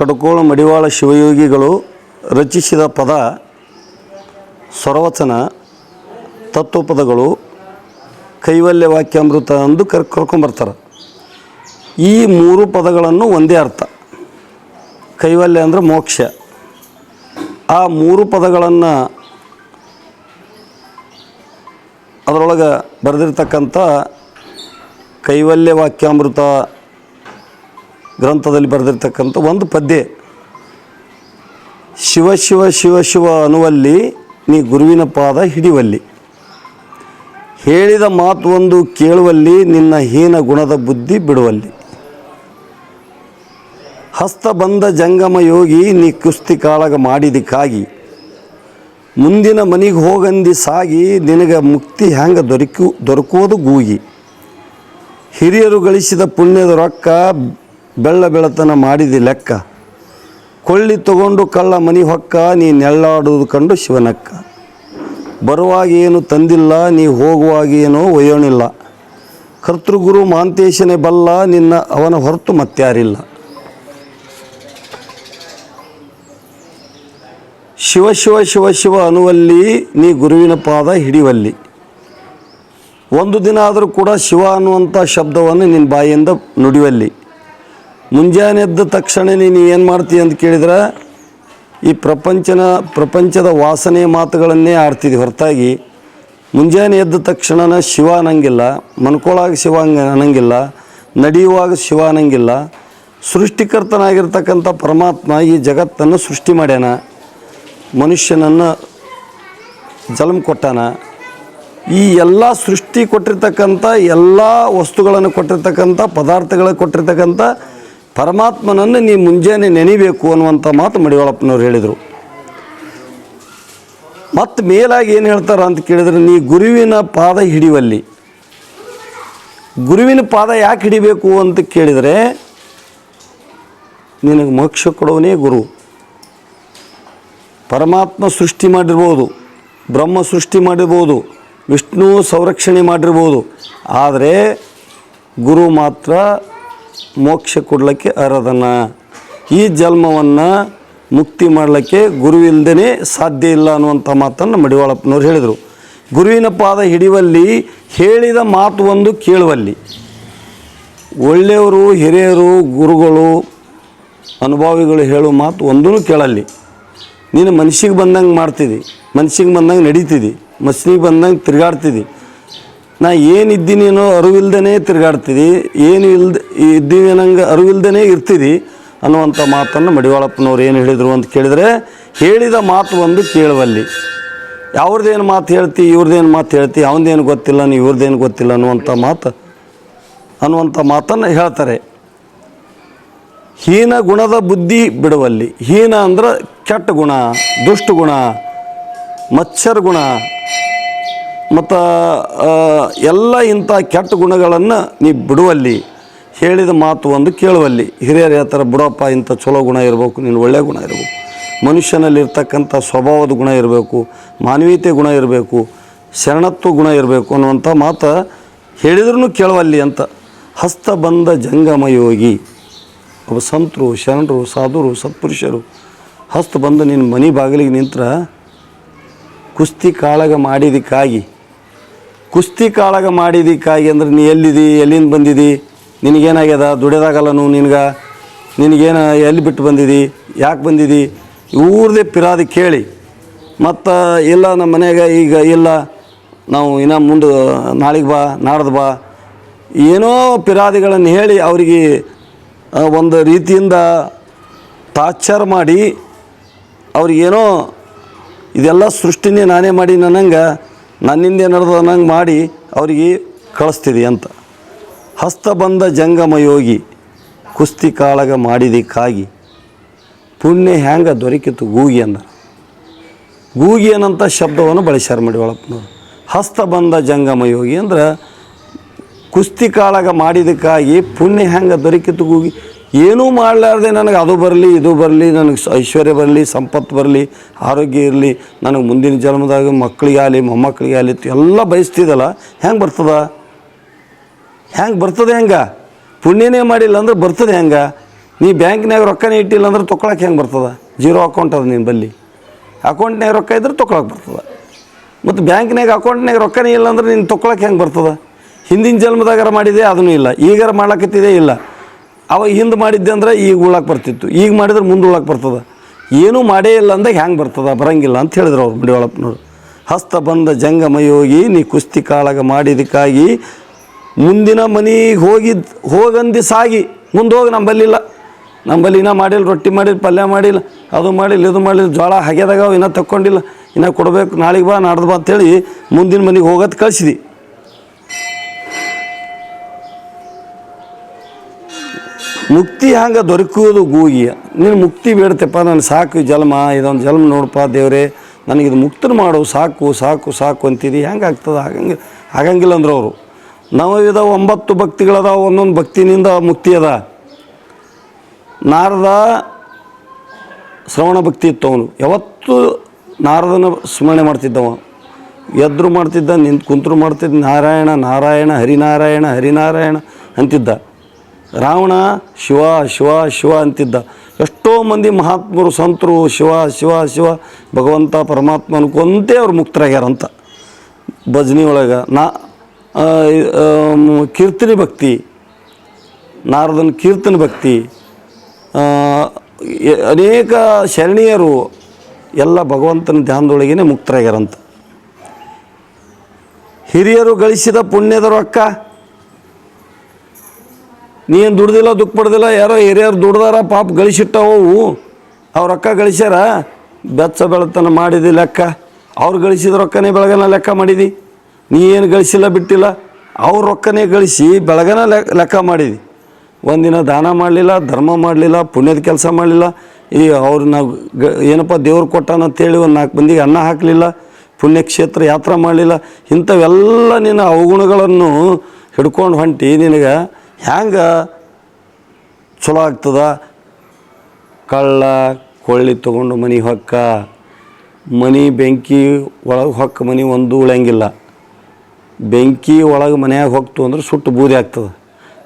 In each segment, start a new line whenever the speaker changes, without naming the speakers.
ಕಡಕೋಳ ಮಡಿವಾಳ ಶಿವಯೋಗಿಗಳು ರಚಿಸಿದ ಪದ ಸ್ವರವಚನ, ತತ್ವಪದಗಳು, ಕೈವಲ್ಯ ವಾಕ್ಯಾಮೃತ ಅಂದು ಕರ್, ಕರ್ಕೊಂಬರ್ತಾರೆ. ಈ ಮೂರು ಪದಗಳನ್ನು ಒಂದೇ ಅರ್ಥ. ಕೈವಲ್ಯ ಅಂದರೆ ಮೋಕ್ಷ. ಆ ಮೂರು ಪದಗಳನ್ನು ಅದರೊಳಗೆ ಬರೆದಿರ್ತಕ್ಕಂಥ ಕೈವಲ್ಯ ವಾಕ್ಯಾಮೃತ ಗ್ರಂಥದಲ್ಲಿ ಬರೆದಿರ್ತಕ್ಕಂಥ ಒಂದು ಪದ್ಯ. ಶಿವ ಶಿವ ಶಿವ ಶಿವ ಅನ್ನುವಲ್ಲಿ ನೀ ಗುರುವಿನ ಪಾದ ಹಿಡಿವಲ್ಲಿ. ಹೇಳಿದ ಮಾತು ಒಂದು ಕೇಳುವಲ್ಲಿ ನಿನ್ನ ಹೀನ ಗುಣದ ಬುದ್ಧಿ ಬಿಡುವಲ್ಲಿ. ಹಸ್ತ ಬಂದ ಜಂಗಮ ಯೋಗಿ ನೀ ಕುಸ್ತಿ ಕಾಳಗ ಮಾಡಿದಕ್ಕಾಗಿ. ಮುಂದಿನ ಮನೆಗೆ ಹೋಗಂದಿ ಸಾಗಿ ನಿನಗೆ ಮುಕ್ತಿ ಹ್ಯಾಂಗ ದೊರಕು, ದೊರಕುವುದು ಗೂಗಿ. ಹಿರಿಯರು ಗಳಿಸಿದ ಪುಣ್ಯದ ರೊಕ್ಕ ಬೆಳ್ಳ ಬೆಳತನ ಮಾಡಿದಿ ಲೆಕ್ಕ. ಕೊಳ್ಳಿ ತಗೊಂಡು ಕಳ್ಳ ಮನಿ ಹೊಕ್ಕ, ನೀ ನೆಳ್ಳಾಡುವುದು ಕಂಡು ಶಿವನಕ್ಕ. ಬರುವಾಗ ಏನು ತಂದಿಲ್ಲ, ನೀ ಹೋಗುವಾಗ ಏನೋ ಒಯ್ಯೋಣಿಲ್ಲ ಕರ್ತೃಗುರು ಮಾಂತೇಶನೇ ಬಲ್ಲ, ನಿನ್ನ ಅವನ ಹೊರತು ಮತ್ತಾರಿಲ್ಲ. ಶಿವ ಶಿವ ಶಿವ ಶಿವ ಅನ್ನುವಲ್ಲಿ ನೀ ಗುರುವಿನ ಪಾದ ಹಿಡಿವಲ್ಲಿ. ಒಂದು ದಿನ ಆದರೂ ಕೂಡ ಶಿವ ಅನ್ನುವಂಥ ಶಬ್ದವನ್ನು ನಿನ್ನ ಬಾಯಿಯಿಂದ ನುಡಿವಲ್ಲಿ. ಮುಂಜಾನೆ ಎದ್ದ ತಕ್ಷಣ ನೀನು ಏನು ಮಾಡ್ತೀಯ ಅಂತ ಕೇಳಿದ್ರೆ, ಈ ಪ್ರಪಂಚನ, ಪ್ರಪಂಚದ ವಾಸನೆ ಮಾತುಗಳನ್ನೇ ಆಡ್ತಿದ್ವಿ ಹೊರತಾಗಿ. ಮುಂಜಾನೆ ಎದ್ದ ತಕ್ಷಣನ ಶಿವ ಅನ್ನಂಗಿಲ್ಲ, ಮನ್ಕೊಳಾಗ ಶಿವ ಅನ್ನಂಗಿಲ್ಲ, ನಡೆಯುವಾಗ ಶಿವ ಅನ್ನಂಗಿಲ್ಲ. ಸೃಷ್ಟಿಕರ್ತನಾಗಿರ್ತಕ್ಕಂಥ ಪರಮಾತ್ಮ ಈ ಜಗತ್ತನ್ನು ಸೃಷ್ಟಿ ಮಾಡ್ಯಾನ, ಮನುಷ್ಯನನ್ನು ಜನ್ಮ ಕೊಟ್ಟಾನ. ಈ ಎಲ್ಲ ಸೃಷ್ಟಿ ಕೊಟ್ಟಿರ್ತಕ್ಕಂಥ, ಎಲ್ಲ ವಸ್ತುಗಳನ್ನು ಕೊಟ್ಟಿರ್ತಕ್ಕಂಥ, ಪದಾರ್ಥಗಳು ಕೊಟ್ಟಿರ್ತಕ್ಕಂಥ ಪರಮಾತ್ಮನನ್ನು ನೀ ಮುಂಜಾನೆ ನೆನಿಬೇಕು ಅನ್ನುವಂಥ ಮಾತು ಮಡಿವಾಳಪ್ಪನವ್ರು ಹೇಳಿದರು. ಮತ್ತು ಮೇಲಾಗಿ ಏನು ಹೇಳ್ತಾರ ಅಂತ ಕೇಳಿದ್ರೆ, ನೀ ಗುರುವಿನ ಪಾದ ಹಿಡಿಯುವಲ್ಲಿ ಗುರುವಿನ ಪಾದ ಯಾಕೆ ಹಿಡಿಬೇಕು ಅಂತ ಕೇಳಿದರೆ, ನಿನಗೆ ಮೋಕ್ಷ ಕೊಡೋನೇ ಗುರು. ಪರಮಾತ್ಮ ಸೃಷ್ಟಿ ಮಾಡಿರ್ಬೋದು, ಬ್ರಹ್ಮ ಸೃಷ್ಟಿ ಮಾಡಿರ್ಬೋದು, ವಿಷ್ಣು ಸಂರಕ್ಷಣೆ ಮಾಡಿರ್ಬೋದು. ಆದರೆ ಗುರು ಮಾತ್ರ ಮೋಕ್ಷ ಕೊಡಲಿಕ್ಕೆ ಅರ್ಹದನ ಈ ಜನ್ಮವನ್ನು ಮುಕ್ತಿ ಮಾಡಲಿಕ್ಕೆ ಗುರುವಿಲ್ಲದೇ ಸಾಧ್ಯ ಇಲ್ಲ ಅನ್ನುವಂಥ ಮಾತನ್ನು ಮಡಿವಾಳಪ್ಪನವ್ರು ಹೇಳಿದರು. ಗುರುವಿನ ಪಾದ ಹಿಡಿಯುವಲ್ಲಿ ಹೇಳಿದ ಮಾತು ಒಂದು ಕೇಳುವಲ್ಲಿ. ಒಳ್ಳೆಯವರು, ಹಿರಿಯರು, ಗುರುಗಳು, ಅನುಭವಿಗಳು ಹೇಳೋ ಮಾತು ಒಂದೂ ಕೇಳಲ್ಲಿ. ನೀನು ಮನ್ಸಿಗೆ ಬಂದಂಗೆ ಮಾಡ್ತಿದ್ದಿ ಮನ್ಸಿಗೆ ಬಂದಂಗೆ ನಡೀತಿದ್ದಿ ಮಸ್ನಿಗೆ ಬಂದಂಗೆ ತಿರುಗಾಡ್ತಿದ್ದಿ. ನಾ ಏನು ಇದ್ದೀನಿ ಅನ್ನೋ ಅರಿವಿಲ್ದೇ ತಿರುಗಾಡ್ತಿದ್ದಿ ಏನು ಇಲ್ದೆ, ಇದ್ದೀವಿ ಅನ್ನಂಗೆ ಅರಿವಿಲ್ದೇ ಇರ್ತೀರಿ ಅನ್ನುವಂಥ ಮಾತನ್ನು ಮಡಿವಾಳಪ್ಪನವ್ರು ಏನು ಹೇಳಿದರು ಅಂತ ಕೇಳಿದರೆ, ಹೇಳಿದ ಮಾತು ಒಂದು ಕೇಳುವಲ್ಲಿ. ಯಾವ್ರದ್ದೇನು ಮಾತು ಹೇಳ್ತಿ ಇವ್ರದ್ದೇನು ಮಾತು ಹೇಳ್ತಿ, ಅವನದೇನು ಗೊತ್ತಿಲ್ಲ, ನೀವು ಇವ್ರದ್ದೇನು ಗೊತ್ತಿಲ್ಲ ಅನ್ನುವಂಥ ಮಾತು, ಅನ್ನುವಂಥ ಮಾತನ್ನು ಹೇಳ್ತಾರೆ. ಹೀನ ಗುಣದ ಬುದ್ಧಿ ಬಿಡುವಲ್ಲಿ. ಹೀನ ಅಂದ್ರೆ ಕೆಟ್ಟ ಗುಣ, ದುಷ್ಟ ಗುಣ, ಮಚ್ಚರ್ ಗುಣ ಮತ್ತು ಎಲ್ಲ ಇಂಥ ಕೆಟ್ಟ ಗುಣಗಳನ್ನು ನೀ ಬಿಡುವಲ್ಲಿ, ಹೇಳಿದ ಮಾತು ಒಂದು ಕೇಳುವಲ್ಲಿ. ಹಿರಿಯರು ಹೇಳ್ತಾರೆ ಬಿಡಪ್ಪ, ಇಂಥ ಚಲೋ ಗುಣ ಇರಬೇಕು, ನೀನು ಒಳ್ಳೆಯ ಗುಣ ಇರಬೇಕು. ಮನುಷ್ಯನಲ್ಲಿರ್ತಕ್ಕಂಥ ಸ್ವಭಾವದ ಗುಣ ಇರಬೇಕು, ಮಾನವೀಯತೆ ಗುಣ ಇರಬೇಕು, ಶರಣತ್ವ ಗುಣ ಇರಬೇಕು ಅನ್ನುವಂಥ ಮಾತು ಹೇಳಿದ್ರೂ ಕೇಳುವಲ್ಲಿ ಅಂತ. ಹಸ್ತ ಬಂದ ಜಂಗಮ ಯೋಗಿ ಒಬ್ಬ ಸಂತರು, ಶರಣರು, ಸಾಧುರು, ಸತ್ಪುರುಷರು, ಹಸ್ತ ಬಂದು ನಿನ್ನ ಮನೆ ಬಾಗಿಲಿಗೆ ನಿಂತ್ರ ಕುಸ್ತಿ ಕಾಳಗ ಮಾಡಿದಕ್ಕಾಗಿ ಕುಸ್ತಿ ಕಾಳಗ ಕಾಯಿ ಅಂದ್ರೆ ನೀ ಎಲ್ಲಿದಿ, ಎಲ್ಲಿಂದ ಬಂದಿದಿ? ನಿನಗೇನಾಗ್ಯದ? ದುಡಿಯೋದಾಗಲ್ಲನು ನಿನಗೆ? ನಿನಗೇನು ಎಲ್ಲಿ ಬಿಟ್ಟು ಬಂದಿದಿ? ಯಾಕೆ ಬಂದಿದಿ? ಇವ್ರದೇ ಪಿರಾದಿ ಕೇಳಿ. ಮತ್ತು ಇಲ್ಲ ನಮ್ಮ ಮನೆಯಾಗ ಈಗ ಇಲ್ಲ. ನಾವು ಇನ್ನೂ ಮುಂದೆ ನಾಳೆಗೆ ಬಾ, ನಾಡ್ದು ಬಾ. ಏನೋ ಪಿರಾದಿಗಳನ್ನು ಹೇಳಿ ಅವರಿಗೆ ಒಂದು ರೀತಿಯಿಂದ ಟಾರ್ಚರ್ ಮಾಡಿ ಅವ್ರಿಗೇನೋ ಇದೆಲ್ಲ ಸೃಷ್ಟಿನೇ ನಾನೇ ಮಾಡಿ ನನಗೆ ನನ್ನಿಂದ ನಡೆದ ಅನ್ನಂಗೆ ಮಾಡಿ ಅವರಿಗೆ ಕಳಿಸ್ತೀರಿ ಅಂತ. ಹಸ್ತ ಬಂದ ಜಂಗಮ ಯೋಗಿ ಕುಸ್ತಿ ಕಾಳಗ ಮಾಡಿದಕ್ಕಾಗಿ ಪುಣ್ಯ ಹ್ಯಾಂಗೆ ದೊರಕಿತು ಗೂಗಿ ಅಂದ. ಗೂಗಿ ಅನ್ನಂಥ ಶಬ್ದವನ್ನು ಬಳಸ್ಯಾರ ಮಾಡಿ ಹಸ್ತ ಬಂದ ಜಂಗಮ ಯೋಗಿ ಅಂದ್ರೆ ಕುಸ್ತಿ ಕಾಳಗ ಮಾಡಿದಕ್ಕಾಗಿ ಪುಣ್ಯ ಹ್ಯಾಂಗೆ ದೊರಕಿತು ಗೂಗಿ. ಏನೂ ಮಾಡಲಾರ್ದೆ ನನಗೆ ಅದು ಬರಲಿ, ಇದು ಬರಲಿ, ನನಗೆ ಐಶ್ವರ್ಯ ಬರಲಿ, ಸಂಪತ್ತು ಬರಲಿ, ಆರೋಗ್ಯ ಇರಲಿ, ನನಗೆ ಮುಂದಿನ ಜನ್ಮದಾಗ ಮಕ್ಕಳಿಗಾಗಲಿ, ಮೊಮ್ಮಕ್ಕಳಿಗಾಗಲಿ ಎಲ್ಲ ಬಯಸ್ತಿದಲ್ಲ, ಹೆಂಗೆ ಬರ್ತದ? ಹೆಂಗೆ ಬರ್ತದೆ ಹೆಂಗೆ? ಪುಣ್ಯನೇ ಮಾಡಿಲ್ಲ ಅಂದ್ರೆ ಬರ್ತದೆ ಹೆಂಗೆ? ನೀ ಬ್ಯಾಂಕ್ನಾಗ ರೊಕ್ಕನೇ ಇಟ್ಟಿಲ್ಲ ಅಂದ್ರೆ ತೊಗೊಳಕ್ಕೆ ಹೆಂಗೆ ಬರ್ತದ? ಜೀರೋ ಅಕೌಂಟ್ ಅದ ನಿನ್ನ ಬಲ್ಲಿ. ಅಕೌಂಟ್ನಾಗ ರೊಕ್ಕ ಇದ್ರೆ ತೊಗೊಳಕ್ಕೆ ಬರ್ತದ. ಮತ್ತು ಬ್ಯಾಂಕ್ನಾಗ ಅಕೌಂಟ್ನಾಗ ರೊಕ್ಕನೇ ಇಲ್ಲ ಅಂದ್ರೆ ನೀನು ತೊಗೊಳಕ್ಕೆ ಹೆಂಗೆ ಬರ್ತದ? ಹಿಂದಿನ ಜನ್ಮದಾಗಾರ ಮಾಡಿದೆ ಅದೂ ಇಲ್ಲ. ಈಗಾರ ಮಾಡ್ಲಕತ್ತಿದೆ ಇಲ್ಲ. ಅವಾಗ ಹಿಂದೆ ಮಾಡಿದ್ದೆ ಅಂದ್ರೆ ಈಗ ಉಳಕ್ಕೆ ಬರ್ತಿತ್ತು. ಈಗ ಮಾಡಿದ್ರೆ ಮುಂದೆ ಉಳಕ್ಕೆ ಬರ್ತದ. ಏನೂ ಮಾಡೇ ಇಲ್ಲ ಅಂದಾಗ ಹ್ಯಾಂಗೆ ಬರ್ತದ? ಬರಂಗಿಲ್ಲ ಅಂತ ಹೇಳಿದ್ರು ಅವ್ರು ಮಡಿವಾಳಪ್ಪನವ್ರು. ಹಸ್ತ ಬಂದ ಜಂಗಮಯೋಗಿ ನೀ ಕುಸ್ತಿ ಕಾಳಗ ಮಾಡಿದಕ್ಕಾಗಿ ಮುಂದಿನ ಮನೆಗೆ ಹೋಗಿದ್ದು ಹೋಗಂದಿ ಸಾಗಿ. ಮುಂದೆ ಹೋಗಿ ನಂಬಲ್ಲಿಲ್ಲ ನಂಬಲ್ಲಿ ಇನ್ನೂ ಮಾಡಿಲ್ಲ, ರೊಟ್ಟಿ ಮಾಡಿಲ್ಲ, ಪಲ್ಯ ಮಾಡಿಲ್ಲ, ಅದು ಮಾಡಿಲ್ಲ, ಇದು ಮಾಡಿಲ್ಲ ಜೋಳ ಹಗೆದಾಗ ಇನ್ನೂ ತಕ್ಕೊಂಡಿಲ್ಲ. ಇನ್ನೂ ಕೊಡಬೇಕು, ನಾಳೆಗೆ ಬಾ, ನಾಡ್ದು ಬಾ ಅಂತೇಳಿ ಮುಂದಿನ ಮನೆಗೆ ಹೋಗೋದು ಕಳಿಸಿದಿ. ಮುಕ್ತಿ ಹಂಗೆ ದೊರಕುವುದು ಗೂಗಿ. ನೀನು ಮುಕ್ತಿ ಬೇಡ್ತಪ್ಪ, ನಾನು ಸಾಕು ಜನ್ಮ ಇದೊಂದು ಜನ್ಮ ನೋಡಪ್ಪ ದೇವ್ರೆ. ನನಗಿದು ಮುಕ್ತನ ಮಾಡು, ಸಾಕು ಸಾಕು ಸಾಕು ಅಂತಿದಿ. ಹೆಂಗೆ ಆಗ್ತದೆ? ಹಾಗಂಗೆ ಆಗಂಗಿಲ್ಲ ಅಂದ್ರೆ ಅವರು. ನವವಿಧ ಒಂಬತ್ತು ಭಕ್ತಿಗಳದಾವ, ಒಂದೊಂದು ಭಕ್ತಿನಿಂದ ಮುಕ್ತಿ ಅದ. ನಾರದ ಶ್ರವಣ ಭಕ್ತಿ ಇತ್ತು ಅವನು ಯಾವತ್ತು ನಾರದನ ಸ್ಮರಣೆ ಮಾಡ್ತಿದ್ದವ. ಎದ್ರು ಮಾಡ್ತಿದ್ದ, ನಿಂತು ಕುಂತರು ಮಾಡ್ತಿದ್ದ, ನಾರಾಯಣ ನಾರಾಯಣ, ಹರಿನಾರಾಯಣ ಹರಿನಾರಾಯಣ ಅಂತಿದ್ದ. ರಾವಣ ಶಿವ ಶಿವ ಶಿವ ಅಂತಿದ್ದ. ಎಷ್ಟೋ ಮಂದಿ ಮಹಾತ್ಮರು, ಸಂತರು, ಶಿವ ಶಿವ ಶಿವ, ಭಗವಂತ ಪರಮಾತ್ಮ ಅನ್ಕೊಂತೆ ಅವ್ರು ಮುಕ್ತರಾಗ್ಯಾರಂತ ಭಜನೆ ಒಳಗೆ ನಾ ಕೀರ್ತನೆ ಭಕ್ತಿ, ನಾರದನ ಕೀರ್ತನ ಭಕ್ತಿ ಅನೇಕ ಶರಣೀಯರು ಎಲ್ಲ ಭಗವಂತನ ಧ್ಯಾನದೊಳಗೇನೆ ಮುಕ್ತರಾಗ್ಯಾರಂತ ಹಿರಿಯರು ಗಳಿಸಿದ ಪುಣ್ಯದ ರೊಕ್ಕ ನೀನು ದುಡ್ದಿಲ್ಲ ದುಃಖ ಪಡ್ದಿಲ್ಲ, ಯಾರೋ ಹಿರಿಯರು ದುಡ್ದಾರ, ಪಾಪ ಗಳಿಸಿಟ್ಟವು. ಅವ್ರ ರೊಕ್ಕ ಗಳಿಸ್ಯಾರ? ಬೆಚ್ಚ ಬೆಳತನ ಮಾಡಿದಿ ಲೆಕ್ಕ. ಅವ್ರು ಗಳಿಸಿದ ರೊಕ್ಕನೇ ಬೆಳಗನ ಲೆಕ್ಕ ಮಾಡಿದಿ. ನೀ ಏನು ಗಳಿಸಿಲ್ಲ, ಬಿಟ್ಟಿಲ್ಲ. ಅವ್ರ ರೊಕ್ಕನೇ ಗಳಿಸಿ ಬೆಳಗನ ಲೆಕ್ಕ ಮಾಡಿದಿ. ಒಂದಿನ ದಾನ ಮಾಡಲಿಲ್ಲ, ಧರ್ಮ ಮಾಡಲಿಲ್ಲ, ಪುಣ್ಯದ ಕೆಲಸ ಮಾಡಲಿಲ್ಲ. ಈ ಅವ್ರು ನಾವು ಗ, ಏನಪ್ಪ ದೇವ್ರು ಕೊಟ್ಟಾನ ಅಂತೇಳಿ ಒಂದು ನಾಲ್ಕು ಮಂದಿಗೆ ಅನ್ನ ಹಾಕಲಿಲ್ಲ, ಪುಣ್ಯಕ್ಷೇತ್ರ ಯಾತ್ರೆ ಮಾಡಲಿಲ್ಲ. ಇಂಥವೆಲ್ಲ ನಿನ್ನ ಅವಗುಣಗಳನ್ನು ಹಿಡ್ಕೊಂಡು ಹೊಂಟಿ ನಿನಗೆ ಹ್ಯಾಂಗೆ ಚಲೋ ಆಗ್ತದ? ಕಳ್ಳ, ಕೊಳ್ಳಿ ತೊಗೊಂಡು ಮನೆ ಹೊಕ್ಕ. ಮನೆ ಬೆಂಕಿ ಒಳಗೆ ಹೊಕ್ಕ ಮನೆ ಒಂದು ಉಳಂಗಿಲ್ಲ ಬೆಂಕಿ ಒಳಗೆ ಮನ್ಯಾಗ ಹೋಗ್ತು ಅಂದ್ರೆ ಸುಟ್ಟು ಬೂದಿ ಆಗ್ತದೆ.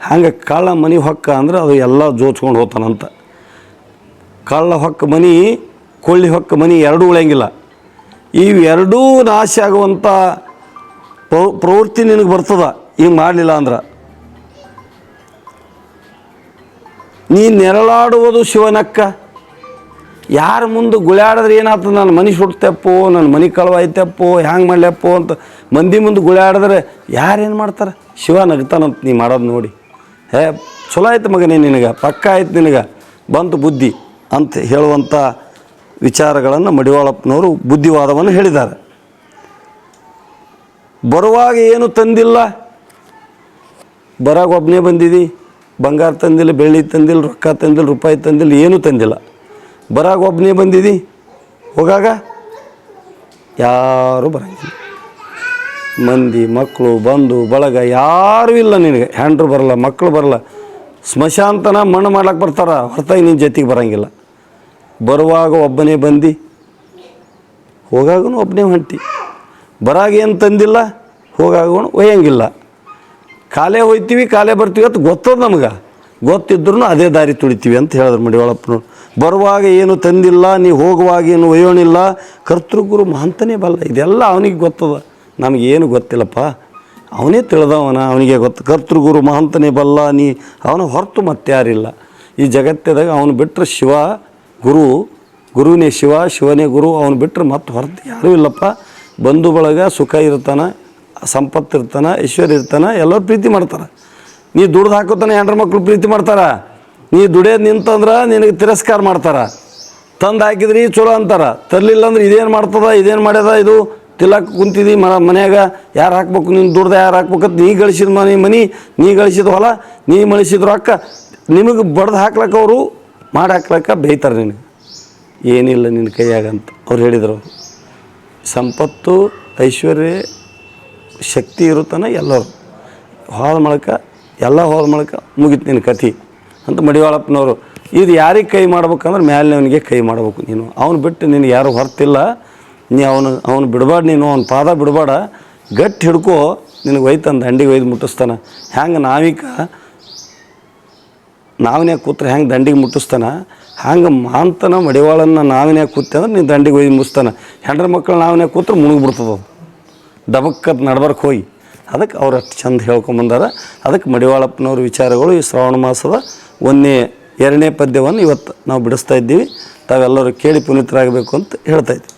ಹಂಗೆ ಕಳ್ಳ ಮನೆ ಹೊಕ್ಕ ಅಂದ್ರೆ ಅದು ಎಲ್ಲ ಜೋಚ್ಕೊಂಡು ಹೋಗ್ತಾನಂತ. ಕಳ್ಳ ಹೊಕ್ಕ ಮನೆ, ಕೊಳ್ಳಿ ಹೊಕ್ಕ ಮನೆ ಎರಡೂ ಉಳಿಯಂಗಿಲ್ಲ. ಇವೆರಡೂ ನಾಶ ಆಗುವಂಥ ಪ್ರವ, ಪ್ರವೃತ್ತಿ ನಿನಗೆ ಬರ್ತದ. ಹಿಂಗೆ ಮಾಡಲಿಲ್ಲ ಅಂದ್ರೆ. ನೀ ನೆರಳಾಡುವುದು ಶಿವನಕ್ಕ. ಯಾರ ಮುಂದೆ ಗುಳ್ಯಾಡಿದ್ರೆ ಏನಾಗ್ತದೆ? ನನ್ನ ಮನೆ ಸುಡ್ತಪ್ಪೋ, ನನ್ನ ಮನೆ ಕಳವಾಯ್ತಪ್ಪೋ ಹ್ಯಾಂಗೆ ಮಾಡ್ಲಪ್ಪೋ ಅಂತ ಮಂದಿ ಮುಂದೆ ಗುಳ್ಯಾಡಿದ್ರೆ ಯಾರೇನು ಮಾಡ್ತಾರೆ? ಶಿವ ನಗ್ತಾನಂತ ನೀ ಮಾಡೋದು ನೋಡಿ. ಹೇ, ಚಲೋ ಆಯ್ತು ಮಗನೇ ನಿನಗೆ, ಪಕ್ಕ ಆಯ್ತು ನಿನಗೆ. ಬಂತು ಬುದ್ಧಿ ಅಂತ ಹೇಳುವಂಥ ವಿಚಾರಗಳನ್ನು ಮಡಿವಾಳಪ್ಪನವರು ಬುದ್ಧಿವಾದವನ್ನು ಹೇಳಿದ್ದಾರೆ. ಬರುವಾಗ ಏನು ತಂದಿಲ್ಲ? ಬರಾಗ ಒಬ್ಬನೇ ಬಂದಿದಿ? ಬಂಗಾರ ತಂದಿಲ್ಲ, ಬೆಳ್ಳಿ ತಂದಿಲ್ಲ, ರೊಕ್ಕ ತಂದಿಲ್ಲ, ರೂಪಾಯಿ ತಂದಿಲ್ಲ, ಏನೂ ತಂದಿಲ್ಲ. ಬರಾಗ ಒಬ್ಬನೇ ಬಂದಿದ್ದಿ ಹೋಗಾಗ? ಯಾರೂ ಬರಂಗಿಲ್ಲ. ಮಂದಿ ಮಕ್ಕಳು ಬಂಧು, ಬಳಗ, ಯಾರೂ ಇಲ್ಲ ನಿನಗೆ. ಹ್ಯಾಂಡ್ರು ಬರಲ್ಲ ಮಕ್ಕಳು ಬರಲ್ಲ. ಸ್ಮಶಾಂತನ ಮಣ್ಣು ಮಾಡ್ಲಕ್ಕೆ ಬರ್ತಾರ. ಹೊರತಾಗಿ ನಿನ್ನ ಜೊತೆಗೆ ಬರಂಗಿಲ್ಲ. ಬರುವಾಗ ಒಬ್ಬನೇ ಬಂದು? ಹೋಗಾಗೂ ಒಬ್ಬನೇ ಹೊಂಟಿ. ಬರಾಗ ಏನು ತಂದಿಲ್ಲ? ಹೋಗಾಗೂ ಒಯ್ಯಂಗಿಲ್ಲ. ಕಾಲೇ ಹೋಯ್ತೀವಿ, ಕಾಲೇ ಬರ್ತೀವಿ ಅಂತ ಗೊತ್ತದ ನಮ್ಗೆ. ಗೊತ್ತಿದ್ರೂ ಅದೇ ದಾರಿ ತುಳಿತೀವಿ ಅಂತ ಹೇಳಿದ್ರು ಮಡಿವಾಳಪ್ಪನು ಬರುವಾಗ ಏನು ತಂದಿಲ್ಲ, ನೀ ಹೋಗುವಾಗ ಏನು ಒಯ್ಯೋಣಿಲ್ಲ ಕರ್ತೃಗುರು ಮಹಂತನೇ ಬಲ್ಲ, ಇದೆಲ್ಲ ಅವನಿಗೆ ಗೊತ್ತದ. ನಮಗೇನು ಗೊತ್ತಿಲ್ಲಪ್ಪ. ಅವನೇ ತಿಳಿದವನ, ಅವನಿಗೆ ಗೊತ್ತು, ಕರ್ತೃಗುರು ಮಹಂತನೇ ಬಲ್ಲ, ನೀ, ಅವನ ಹೊರತು ಮತ್ತಾರಿಲ್ಲ. ಈ ಜಗತ್ತದಾಗ ಅವನು ಬಿಟ್ಟರೆ ಶಿವ, ಗುರು ಗುರುವಿನೇ ಶಿವ, ಶಿವನೇ ಗುರು, ಅವನು ಬಿಟ್ಟರೆ ಮತ್ತೆ ಹೊರತು ಯಾರೂ ಇಲ್ಲಪ್ಪ. ಬಂಧು ಬಳಗ ಸುಖ ಇರ್ತಾನೆ ಸಂಪತ್ತು ಇರ್ತಾನೆ ಐಶ್ವರ್ಯ ಇರ್ತಾನೆ ಎಲ್ಲರೂ ಪ್ರೀತಿ ಮಾಡ್ತಾರೆ. ನೀ ದುಡ್ದು ಹಾಕೋತಾನೆ ಹೆಂಡ್ರ ಮಕ್ಕಳು ಪ್ರೀತಿ ಮಾಡ್ತಾರೆ? ನೀ ದುಡಿಯೋದು ನಿಂತಂದ್ರೆ ನಿನಗೆ ತಿರಸ್ಕಾರ ಮಾಡ್ತಾರೆ. ತಂದು ಹಾಕಿದ್ರಿ ಚಲೋ ಅಂತಾರೆ. ತರಲಿಲ್ಲ ಅಂದ್ರೆ ಇದೇನು ಮಾಡ್ತದ, ಇದೇನು ಮಾಡ್ಯದ ಇದು? ತಿಲ್ಲಕ್ಕೆ ಕುಂತಿದ್ದಿ ಮ, ಮನ್ಯಾಗ. ಯಾರು ಹಾಕ್ಬೇಕು? ನೀನು ದುಡ್ದು ಯಾರು ಹಾಕ್ಬೇಕಂತ ನೀ ಗಳಿಸಿದ ಮನೆ ಮನೆ ನೀ ಗಳಿಸಿದ ಹೊಲ, ನೀ ಮಳಿಸಿದ ರೊಕ್ಕ. ನಿಮಗೆ ಬಡ್ದು ಹಾಕ್ಲಕ್ಕ ಅವರು ಮಾಡಿ ಹಾಕ್ಲಕ್ಕ ಬೈತಾರೆ ನಿನಗೆ. ಏನಿಲ್ಲ ನಿನ್ನ ಕೈಯಾಗಂತ. ಅವ್ರು ಹೇಳಿದರು. ಸಂಪತ್ತು, ಐಶ್ವರ್ಯ ಶಕ್ತಿ ಇರುತ್ತಾನೆ ಎಲ್ಲರೂ. ಹೋದ ಮಳಕ, ಎಲ್ಲ ಹೋದ ಮಳಕ ಮುಗಿತು ನಿನ್ನ ಕಥೆ. ಅಂತ ಮಡಿವಾಳಪ್ಪನವರು, ಇದು ಯಾರಿಗೆ ಕೈ ಮಾಡ್ಬೇಕಂದ್ರೆ ಮ್ಯಾಲಿನವನಿಗೆ ಕೈ ಮಾಡ್ಬೇಕು ನೀನು. ಅವನು ಬಿಟ್ಟು ನಿನಗೆ ಯಾರು ಹೊರ್ತಿಲ್ಲ. ನೀ ಅವನು ಅವನು ಬಿಡಬೇಡ ನೀನು, ಅವ್ನ ಪಾದ ಬಿಡಬೇಡ. ಗಟ್ಟಿ ಹಿಡ್ಕೋ, ನಿನಗೆ ಒಯ್ತಂದು, ದಂಡಿಗೆ ಒಯ್ದು ಮುಟ್ಟಿಸ್ತಾನೆ. ಹ್ಯಾಂಗೆ ನಾವಿಕ ನಾವಿನ್ಯಾಗ ಕೂತ್ರೆ ಹೆಂಗೆ ದಂಡಿಗೆ ಮುಟ್ಟಿಸ್ತಾನ? ಹ್ಯಾಂಗೆ ಮಾಂತನ ಮಡಿವಾಳನ್ನ ನಾವಿನ್ಯಾಗ ಕೂತೆ ಅಂದ್ರೆ ನೀನು ದಂಡಿಗೆ ಒಯ್ದು ಮುಟ್ಟಿಸ್ತಾನೆ. ಹೆಂಡ್ರ ಮಕ್ಕಳು ನಾವಿನ್ಯಾಗ ಕೂತ್ರೆ ಮುಳುಗಿಬಿಡ್ತದ ಡಬಕ್ಕದ್ ನಡ್ಬರ್ಕ್ ಹೋಗಿ ಅದಕ್ಕೆ ಅವ್ರು ಅಷ್ಟು ಚಂದ ಹೇಳ್ಕೊಂಬಂದಾರ ಅದಕ್ಕೆ ಮಡಿವಾಳಪ್ಪನವ್ರ ವಿಚಾರಗಳು ಈ ಶ್ರಾವಣ ಮಾಸದ ಒಂದನೇ, ಎರಡನೇ ಪದ್ಯವನ್ನು ಇವತ್ತು ನಾವು ಬಿಡಿಸ್ತಾ ಇದ್ದೀವಿ. ತಾವೆಲ್ಲರೂ ಕೇಳಿ ಪುನೀತರಾಗಬೇಕು ಅಂತ ಹೇಳ್ತಾ ಇದ್ದೀವಿ